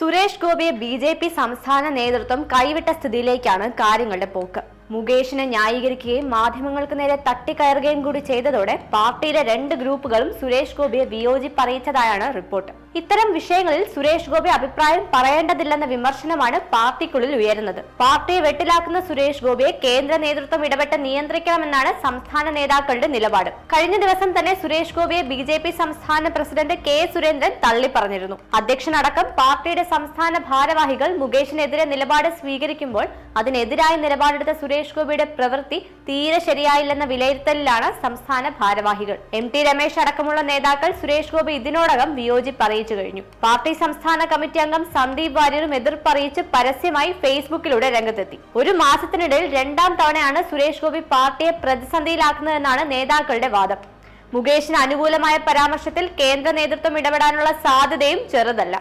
സുരേഷ് ഗോപിയെ ബി സംസ്ഥാന നേതൃത്വം കൈവിട്ട സ്ഥിതിയിലേക്കാണ് കാര്യങ്ങളുടെ പോക്ക്. മുകേഷിനെ ന്യായീകരിക്കുകയും മാധ്യമങ്ങൾക്ക് നേരെ തട്ടിക്കയറുകയും കൂടി ചെയ്തതോടെ പാർട്ടിയിലെ രണ്ട് ഗ്രൂപ്പുകളും സുരേഷ് ഗോപിയെ വിയോജിപ്പറിയിച്ചതായാണ് റിപ്പോർട്ട്. ഇത്തരം വിഷയങ്ങളിൽ സുരേഷ് ഗോപി അഭിപ്രായം പറയേണ്ടതില്ലെന്ന വിമർശനമാണ് പാർട്ടിക്കുള്ളിൽ ഉയരുന്നത്. പാർട്ടിയെ വെട്ടിലാക്കുന്ന സുരേഷ് ഗോപിയെ കേന്ദ്ര നേതൃത്വം ഇടപെട്ട് നിയന്ത്രിക്കണമെന്നാണ് സംസ്ഥാന നേതാക്കളുടെ നിലപാട്. കഴിഞ്ഞ ദിവസം തന്നെ സുരേഷ് ഗോപിയെ ബി ജെ പി സംസ്ഥാന പ്രസിഡന്റ് കെ സുരേന്ദ്രൻ തള്ളിപ്പറഞ്ഞിരുന്നു. അധ്യക്ഷനടക്കം പാർട്ടിയുടെ സംസ്ഥാന ഭാരവാഹികൾ മുകേഷിനെതിരെ നിലപാട് സ്വീകരിക്കുമ്പോൾ അതിനെതിരായ നിലപാടെടുത്ത സുരേഷ് ഗോപിയുടെ പ്രവൃത്തി തീരെ ശരിയായില്ലെന്ന വിലയിരുത്തലിലാണ് സംസ്ഥാന ഭാരവാഹികൾ. എം ടി രമേശ് അടക്കമുള്ള നേതാക്കൾ സുരേഷ് ഗോപി ഇതിനോടകം വിയോജിപ്പ് അറിയിച്ചു കഴിഞ്ഞു. പാർട്ടി സംസ്ഥാന കമ്മിറ്റി അംഗം സന്ദീപ് വാര്യരും എതിർപ്പറിയിച്ച് പരസ്യമായി ഫേസ്ബുക്കിലൂടെ രംഗത്തെത്തി. ഒരു മാസത്തിനിടയിൽ രണ്ടാം തവണയാണ് സുരേഷ് ഗോപി പാർട്ടിയെ പ്രതിസന്ധിയിലാക്കുന്നതെന്നാണ് നേതാക്കളുടെ വാദം. മുകേഷിന് അനുകൂലമായ പരാമർശത്തിൽ കേന്ദ്ര നേതൃത്വം ഇടപെടാനുള്ള സാധ്യതയും ചെറുതല്ല.